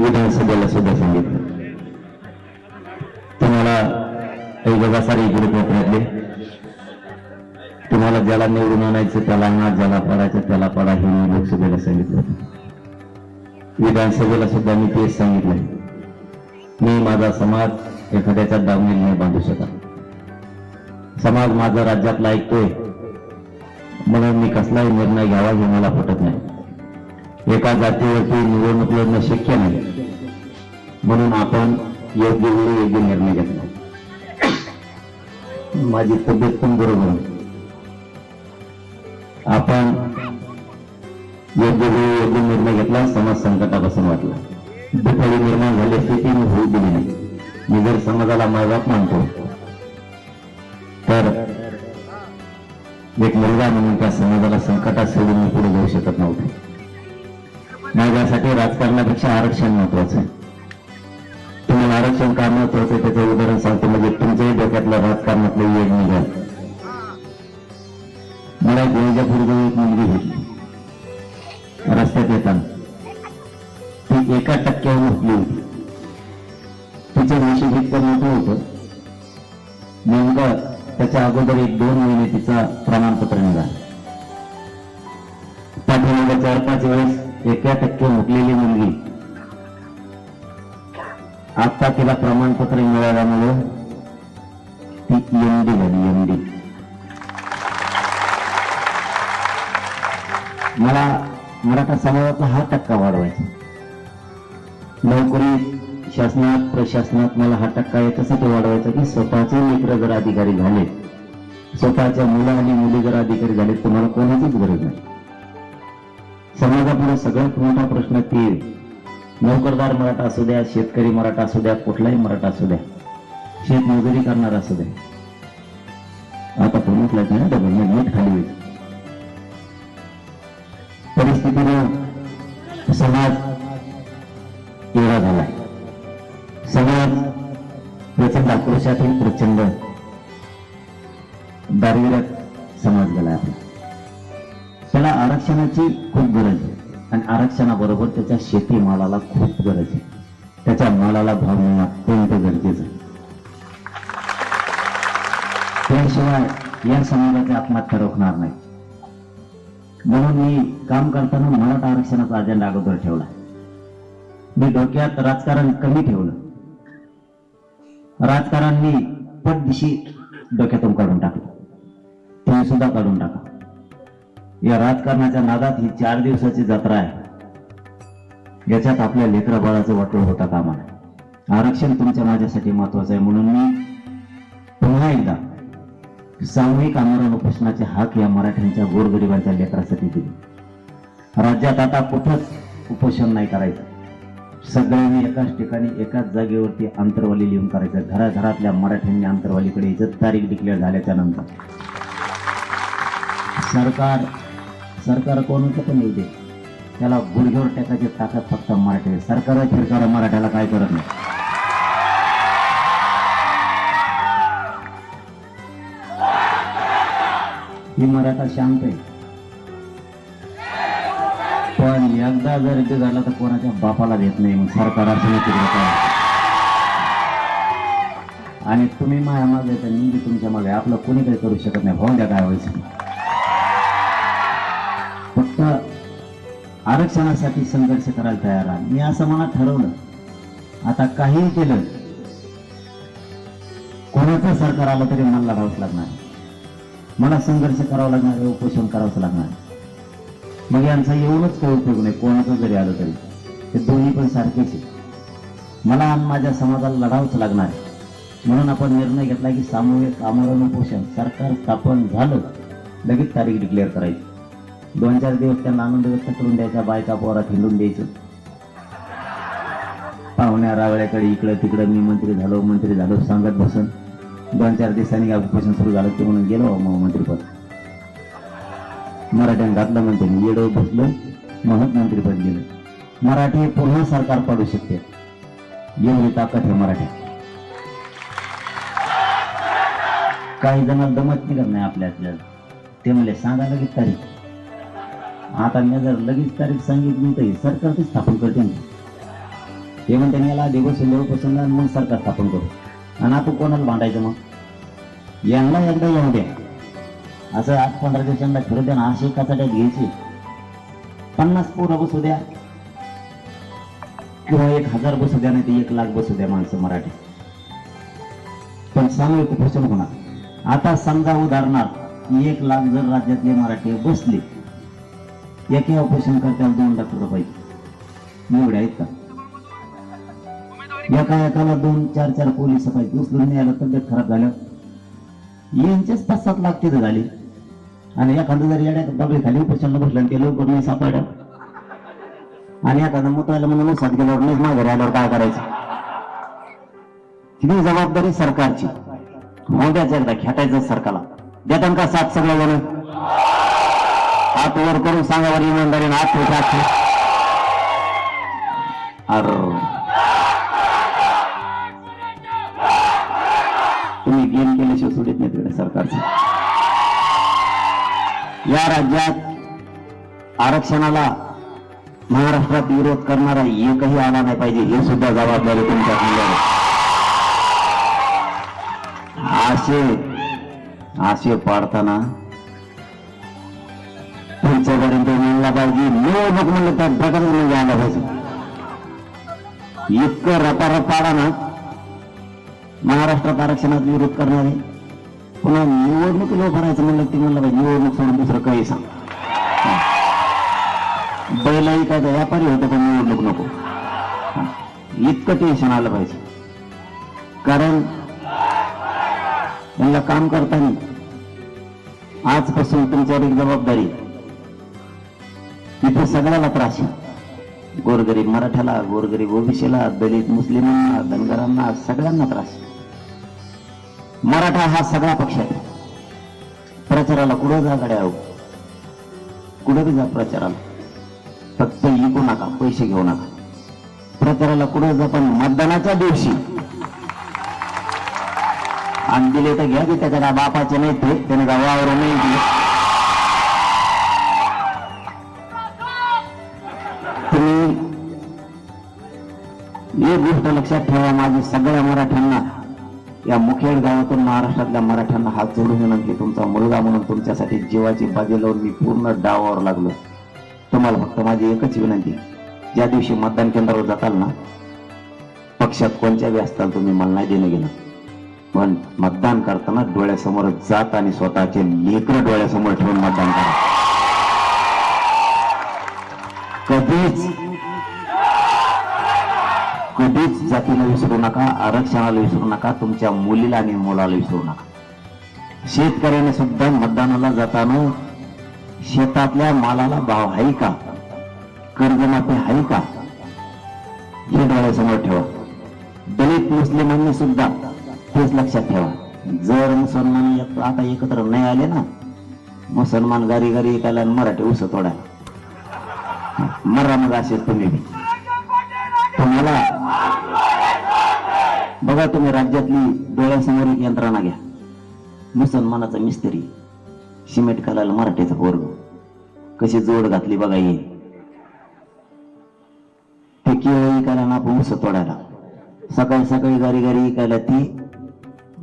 विधानसभेला सुद्धा सांगितलं. तुम्हाला काही बघा सारे इकडे कोपऱ्यातले तुम्हाला ज्याला निवडून आणायचं त्याला आणा ज्याला पडायचं त्याला पडा हे मी लोकसभेला सांगितलं. विधानसभेला सुद्धा मी तेच सांगितलंय. मी माझा समाज एखाद्याच्या दावणील नाही बांधू शकत. समाज माझा राज्यातला ऐकतोय. म्हणून मी कसलाही निर्णय घ्यावा हे मला पटत नाही. एका जातीवरती निवडणूक लढणं शक्य नाही. म्हणून आपण योग्य वेळी योग्य निर्णय घेतला. माझी तब्येत पण बरोबर आपण योग्य वेळी योग्य निर्णय घेतला समाज संकटापासून वाटला दुपारी निर्माण झाली असती ती मी होऊ दिली नाही. मी जर समाजाला मायबाप मानतो तर एक मुलगा म्हणून त्या समाजाला संकटात सोडून मी पुढे जाऊ शकत नव्हतो. माझ्यासाठी राजकारणापेक्षा आरक्षण महत्वाचं आहे. तुम्हाला आरक्षण का महत्वाचं आहे त्याचं उदाहरण सांगतो. म्हणजे तुमच्याही डोक्यातलं राजकारणातलं येड निघाल. मला एक वैजापूरजवळ एक मुलगी भेटली. रस्त्यात येताना. ती एका टक्क्यावर उठली होती. तिचं नशीब इतकं मोठं होतं. नेमकं त्याच्या अगोदर एक दोन महिने तिचा प्रमाणपत्र निघालं. पाठीमागे चार पाच वेळेस एका टक्के मुकलेली मुलगी. आता तिला प्रमाणपत्र मिळाल्यामुळे ती एमडी झाली एमडी. मला मराठा समाजाचा हा टक्का वाढवायचा. नोकरी शासनात प्रशासनात मला हा टक्का याच्यासाठी वाढवायचा की स्वतःचे मित्र जर अधिकारी झाले स्वतःच्या मुलं आणि मुली जर अधिकारी झाले तुम्हाला कोणाचीच गरज नाही. समाजापुढे सगळ्यात मोठा प्रश्न ते नोकरदार मराठा असू द्या शेतकरी मराठा असू द्या कुठलाही मराठा असू द्या. शेतमजुरी करणार असू द्या. आता पुण्यातला ना डबल मीठ खाली होईल. परिस्थितीनं समाज एवढा झालाय. समाज प्रचंड आक्रोशातील प्रचंड दारिद्र्यात समाज गेला आहे. त्याला आरक्षणाची खूप गरज आहे. आणि आरक्षणाबरोबर त्याच्या शेतीमालाला खूप गरज आहे. त्याच्या मालाला भाव मिळणं अत्यंत गरजेचं आहे. त्याशिवाय या समाजाची आत्महत्या रोखणार नाही. म्हणून मी काम करताना मराठा आरक्षणाचा अजेंडा अगोदर ठेवला. मी डोक्यात राजकारण कमी ठेवलं. राजकारण मी पटदिशी डोक्यातून काढून टाकलं. तुम्ही सुद्धा काढून टाका. या राजकारणाच्या नादात ही चार दिवसाची जत्रा आहे. याच्यात आपल्या लेकरा बाळाचं वाटोळ होता कामा आरक्षण तुमच्या माझ्यासाठी महत्वाचं आहे. म्हणून मी पुन्हा एकदा सामूहिक आमरण उपोषणाचे हाक या मराठ्यांच्या गोरगरिबांच्या लेकरासाठी दिले. राज्यात आता कुठंच उपोषण नाही करायचं. सगळ्यांनी एकाच ठिकाणी एकाच जागेवरती अंतरवाली लिहून करायचं. घराघरातल्या मराठ्यांनी अंतरवालीकडे इज्जत तारीख डिक्लेअर झाल्याच्यानंतर. सरकार सरकार कोणाचं पण येऊ दे. त्याला गुडघ्यावर टाकायची ताकद फक्त मराठी सरकार फिरकार मराठ्याला काय करत नाही. ही मराठा शांत आहे. पण एकदा जर इथे झाला तर कोणाच्या बापाला देत नाही मग सरकार असं तिकडे आणि तुम्ही माझ्या मागे तर मी तुमच्या मागे. आपलं कोणी काही करू शकत नाही. भाऊन द्या काय व्हायचं. आरक्षणासाठी संघर्ष करायला तयार आहे. मी असं मनात ठरवलं. आता काहीही केलं कोणाचं सरकार आलं तरी मला लढावंच लागणार मला संघर्ष करावा लागणार आहे उपोषण करावंच लागणार मग यांचा येऊनच काही उपयोग नाही कोणाचं जरी आलं तरी. ते दोन्ही पण सारखेच आहे मला आणि माझ्या समाजाला लढावंच लागणार आहे. म्हणून आपण निर्णय घेतला की सामूहिक आमरण उपोषण सरकार स्थापन झालं लगेच तारीख डिक्लेअर करायची. दोन चार दिवस त्यांना आनंद व्यक्त करून द्यायचा बायका पोरात हिंडून द्यायचं. पाहुण्या रावळ्याकडे इकडं तिकडं मी मंत्री झालो मंत्री झालो सांगत बसून. दोन चार दिवसांनी ऑक्युपेशन सुरू झालं ते म्हणून गेलो मग मंत्रीपद. मराठ्यानं घातलं म्हणते मी येडो बसलो महत मंत्रीपद गेलं. मराठी पूर्ण सरकार पाडू शकते. एवढी ताकद आहे मराठी काही जण दमत निघत नाही आपल्यातल्या ते म्हणले सांगा लगेच तारीख? आता मी जर लगेच तारीख सांगितली तर सरकारची स्थापन करते. ना हे म्हणते याला दिवस पसंत मग सरकार स्थापन करू. आणि आपण कोणाला भांडायचं मग? यांना एकदा येऊ द्या. असं आठ पंधरा दिवसांना फिरू द्या ना असे कचाट्यात घ्यायची. पन्नास पोरं बसू द्या. किंवा एक हजार बसू द्या नाही ते एक लाख बसू द्या माणसं मराठी. पण सामूहिक उपोषण होणार आता समजा उदाहरणार्थ एक लाख जर राज्यातले मराठी बसले एके ऑपरेशन करताना दोन लाख रुपये एवढे आहेत का? एका एकाला दोन चार चार पोलीस पाहिजे उचलून न्यायला तब्येत खराब झालं यांचेच पाच सात लाख तिथे झाले. आणि एखादं जर येड्या बाबी खाली ऑपरेशनला बसलं ते लवकर नाही सापडलं. आणि एखादा मुतवायला म्हणून साथ गेल्यावर नाही माघारी आल्यावर काय करायचं? ही जबाबदारी सरकारची. होऊ द्यायचं एकदा खेटायचं सरकारला. देतान का साथ सगळं जण हात वर करून सांगा बरं इमानदारीने हात ठेवते हात अर. तुम्ही गेम केल्याशिवाय सोडित नाही तिकडे सरकारचं. या राज्यात आरक्षणाला महाराष्ट्रात विरोध करणारा एकही आला नाही पाहिजे हे सुद्धा जबाबदारी तुमच्या खांद्यावर आहे. असे असे पाडताना तुमच्यापर्यंत म्हणला पाहिजे. निवडणूक म्हणलं तर प्रकार म्हणजे पाहिजे इतकं रपारप पाडा ना. महाराष्ट्रात आरक्षणात विरोध करणारे. पुन्हा निवडणुकीला भरायचं म्हणलं ते म्हणलं पाहिजे निवडणूक सोडून दुसरं काही सांग. बैलाही काय तर व्यापारी होतं पण निवडणूक नको. इतकं टेन्शन आलं पाहिजे. कारण यांना काम करताना आजपासून तुमच्यावर एक जबाबदारी इथे सगळ्याला त्रास आहे. गोरगरीब मराठ्याला गोरगरीब ओबीसीला दलित मुस्लिमांना धनगरांना सगळ्यांना त्रास मराठा हा सगळा पक्ष आहे. प्रचाराला कुठं जा गाड्या कुठं बी जा प्रचाराला. फक्त विकू नका पैसे घेऊ नका. प्रचाराला कुठं जा पण मतदानाच्या दिवशी. आणि दिले तर घ्या की त्याच्या बापाचे नाही ते त्याने गावावर नाही एक गोष्ट लक्षात ठेवा माझी सगळ्या मराठ्यांना. या मुखेड गावातून महाराष्ट्रातल्या मराठ्यांना हात जोडून विनंती तुमचा मुलगा म्हणून तुमच्यासाठी जीवाची बाजी लावून मी पूर्ण डावावर लागलो. तुम्हाला फक्त माझी एकच विनंती ज्या दिवशी मतदान केंद्रावर जाताल ना पक्षात कोणत्या बी असताल तुम्ही मला नाही देणं गेलं पण मतदान करताना डोळ्यासमोर जात आणि स्वतःचे लेकर डोळ्यासमोर ठेवून मतदान करा. कधीच कधीच जातीला विसरू नका आरक्षणाला विसरू नका तुमच्या मुलीला आणि मुलाला विसरू नका. शेतकऱ्याने सुद्धा मतदानाला जाताना शेतातल्या मालाला भाव आहे का? कर्जमाफी आहे का? हे डोळ्यासमोर ठेवा. दलित मुस्लिमांनी सुद्धा तेच लक्षात ठेवा. जर मुसलमान एक- आता एकत्र नाही आले ना मुसलमान गारी गारी ऐकायला आणि मराठी उस तोडायला. मरा मग असेच तुम्ही. तुम्हाला बघा तुम्ही राज्यातली डोळ्यासमोर एक यंत्रणा घ्या. मुसलमानाचा मिस्त्री सिमेंट करायला मराठीचा पोरग. कशी जोड घातली बघा ये ते केळं विकायला ना आपण उस तोडायला. सकाळी सकाळी गारी गारी ऐकायला ती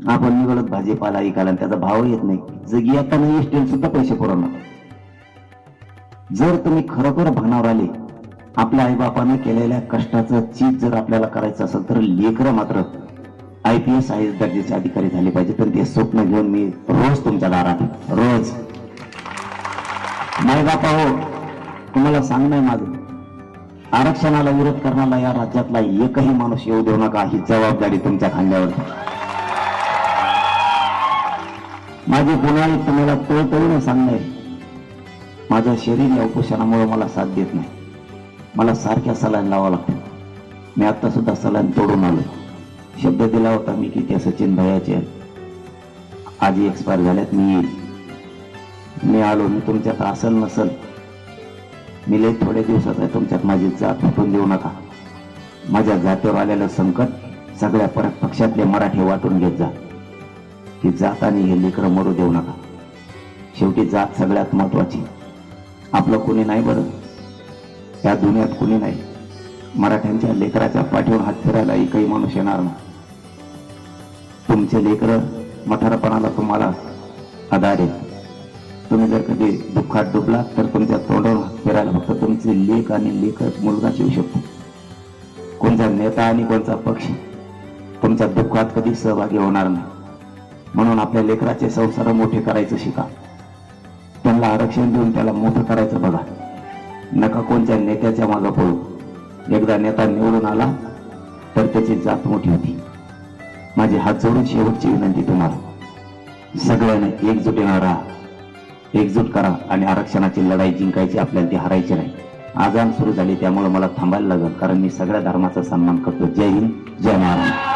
आपण निवडत भाजीपाला ऐकायला त्याचा भाव येत नाही. जगी आता नाही सुद्धा पैसे पुरवणार. जर तुम्ही खरोखर भानावर आले आपल्या आईबापानं केलेल्या कष्टाचं चीज जर आपल्याला करायचं असेल तर लेकरं मात्र I P S I S अधिकारी झाले पाहिजे. पण ते स्वप्न घेऊन मी रोज तुमच्या दारात रोज. माय बापा हो तुम्हाला सांगणं माझं. आरक्षणाला विरोध करणारा या राज्यातला एकही माणूस येऊ देऊ नका ही जबाबदारी तुमच्या खांद्यावर माझी पुन्हा तुम्हाला तळतळून सांगणे माझं शरीर या उपोषणामुळे मला साथ देत नाही. मला सारख्या सलाईन लावा लागतो. मी आत्ता सुद्धा सलाईन तोडून आलो. शब्द दिला होता मी की त्या सचिन भयाचे. आजी एक्सपायर झाल्यात मी येईल. मी आलो मी तुमच्यात असल नसल. मी लई थोड्या दिवसात आहे तुमच्यात माझी जात फुटून देऊ नका. माझ्या जातीवर आलेलं संकट सगळ्या परत पक्षातले मराठी वाटून घेत जा. ही जात आणि हे लेकरं मरू देऊ नका. शेवटी जात सगळ्यात महत्वाची. आपलं कोणी नाही बरं. या दुनियात कुणी नाही. मराठ्यांच्या लेकराच्या पाठीवर हात फिरायला एकही माणूस येणार नाही. तुमचे लेकर मठारपणाला तुम्हाला आधार आहे तुम्ही जर कधी दुःखात डुबला तर तुमच्या तोंडावर हात फिरायला फक्त तुमचे लेख आणि लेखक मुलगाच येऊ शकतो. कोणता नेता आणि कोणता पक्ष तुमच्या दुःखात कधी सहभागी होणार नाही. म्हणून आपल्या लेकराचे संसार मोठे करायचं शिका. त्यांना आरक्षण देऊन त्याला मोठं करायचं बघा. नका कोणत्या नेत्याच्या मागं पळू एकदा नेता निवडून आला तर त्याची जात मोठी होती. माझी हात जोडून शेवटची विनंती तुम्हाला. सगळ्यांना एकजुटीनं राहा एकजूट करा आणि आरक्षणाची लढाई जिंकायची आपल्याला ती हरायची नाही. आजान सुरू झाली त्यामुळे मला थांबायला लागेल कारण मी सगळ्या धर्माचा सन्मान करतो. जय हिंद जय महाराष्ट्र.